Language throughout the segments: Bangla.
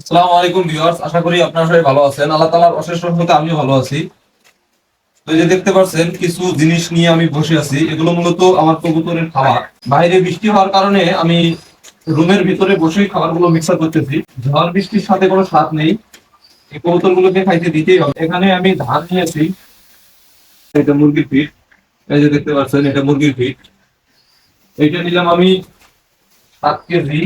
আসসালামু আলাইকুম ভিউয়ার্স, আশা করি আপনারা সবাই ভালো আছেন। আল্লাহ তাআলার অশেষ রহমতে আমিও ভালো আছি। তো যে দেখতে পাচ্ছেন, কিছু জিনিস নিয়ে আমি বসে আছি। এগুলো মূলত আমার কবুতরের খাবার। বাইরে বৃষ্টি হওয়ার কারণে আমি রুমের ভিতরে বসেই খাবারগুলো মিক্সার করতেছি। ঝড় বৃষ্টির সাথে কোনো স্বাদ নেই। এই কবুতরগুলোকে খাইতে দিতেই হবে। এখানে আমি ধান নিয়েছি। এটা মুরগির ফিট এই যে দেখতে পাচ্ছেন, এটা মুরগির ফিট এইটা নিলাম আমি সাত কেজি।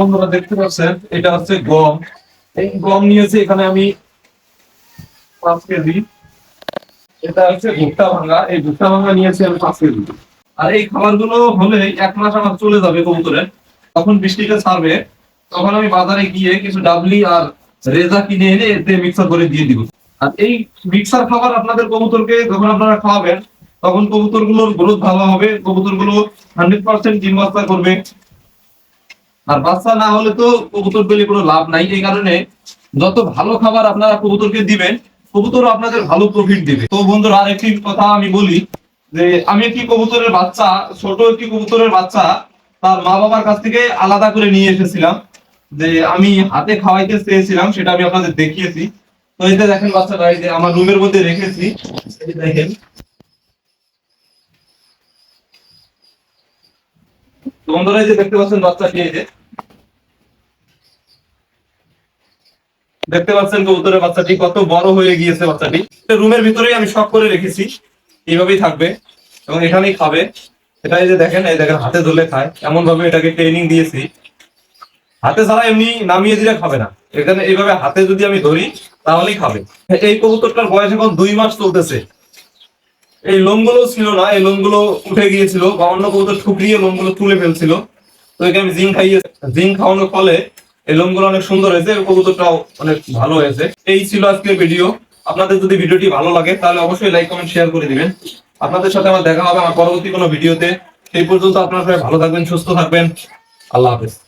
বন্ধুরা দেখতে পাচ্ছেন, এটা হচ্ছে গম। এই গম নিয়েছি, এখানে আমি পাঁচ কেজি। এটা হচ্ছে ভুট্টা ভাঙা এই ভুট্টা ভাঙা নিয়েছি আমি পাঁচ কেজি। আর এই খাবারগুলো হলে এক মাস, আমার চলে যাবে কবুতরের। তখন বৃষ্টিটা ছাড়বে, তখন আমি বাজারে গিয়ে কিছু ডাবলি আর রেজা কিনে এনে এতে মিক্সার করে দিয়ে দিব। আর এই মিক্সার খাবার আপনাদের কবুতরকে যখন আপনারা খাওয়াবেন, তখন কবুতরগুলোর গ্রোথ ভালো হবে, কবুতরগুলো হান্ড্রেড পার্সেন্ট ডিম করবে। আর বাচ্চা না হলে তো কবুতর পেলে কোনো লাভ নাই। এই কারণে যত ভালো খাবার আপনারা কবুতরকে দিবেন কবুতর আপনাদের ভালো প্রফিট দিবে। তো বন্ধুরা, আরেকটি কথা আমি বলি যে, আমি একটি কবুতরের বাচ্চা, ছোট একটি কবুতরের বাচ্চা, তার মা বাবার কাছ থেকে আলাদা করে নিয়ে এসেছিলাম। যে আমি হাতে খাওয়াইতে চেয়েছিলাম, সেটা আমি আপনাদের দেখিয়েছি। তো এই যে দেখেন বাচ্চাটা, এই যে আমার রুমের মধ্যে রেখেছি। দেখেন। বন্ধুরা, এই যে দেখতে পাচ্ছেন বাচ্চাটি, এই যে। দেখতে পাচ্ছেন কবুতরের বাচ্চাটি কত বড় হয়ে গিয়েছে বাচ্চাটি। রুমের ভিতরেই আমি শখ করে রেখেছি। এইভাবেই থাকবে এবং এখানেই খাবে। এটা এই যে দেখেন, এই দেখেন, হাতে ধরলে খায়। এমন ভাবে এটাকে ট্রেনিং দিয়েছি। হাতে ছাড়া এমনি নামিয়ে দিলে খাবে না। এখানে এইভাবে হাতে যদি আমি ধরি, তাহলেই খাবে। এই কবুতরটার বয়স এখন দুই মাস চলতেছে। এই লোমগুলো ছিল না, এই লোমগুলো উঠে গিয়েছিল বা অন্য কবুতর ঠুকরিয়ে লোমগুলো তুলে ফেলছিল। তো একে আমি জিঙ্ক খাইয়ে, জিঙ্ক খাওয়ানোর ফলে এই লোমগুলো অনেক সুন্দর হয়েছে কবুতরটাও অনেক ভালো হয়েছে। এই ছিল আজকের ভিডিও আপনাদের যদি ভিডিওটি ভালো লাগে, তাহলে অবশ্যই লাইক কমেন্ট শেয়ার করে দিবেন। আপনাদের সাথে আমার দেখা হবে আমার পরবর্তী কোনো ভিডিওতে সেই পর্যন্ত আপনারা সবাই ভালো থাকবেন, সুস্থ থাকবেন। আল্লাহ হাফেজ।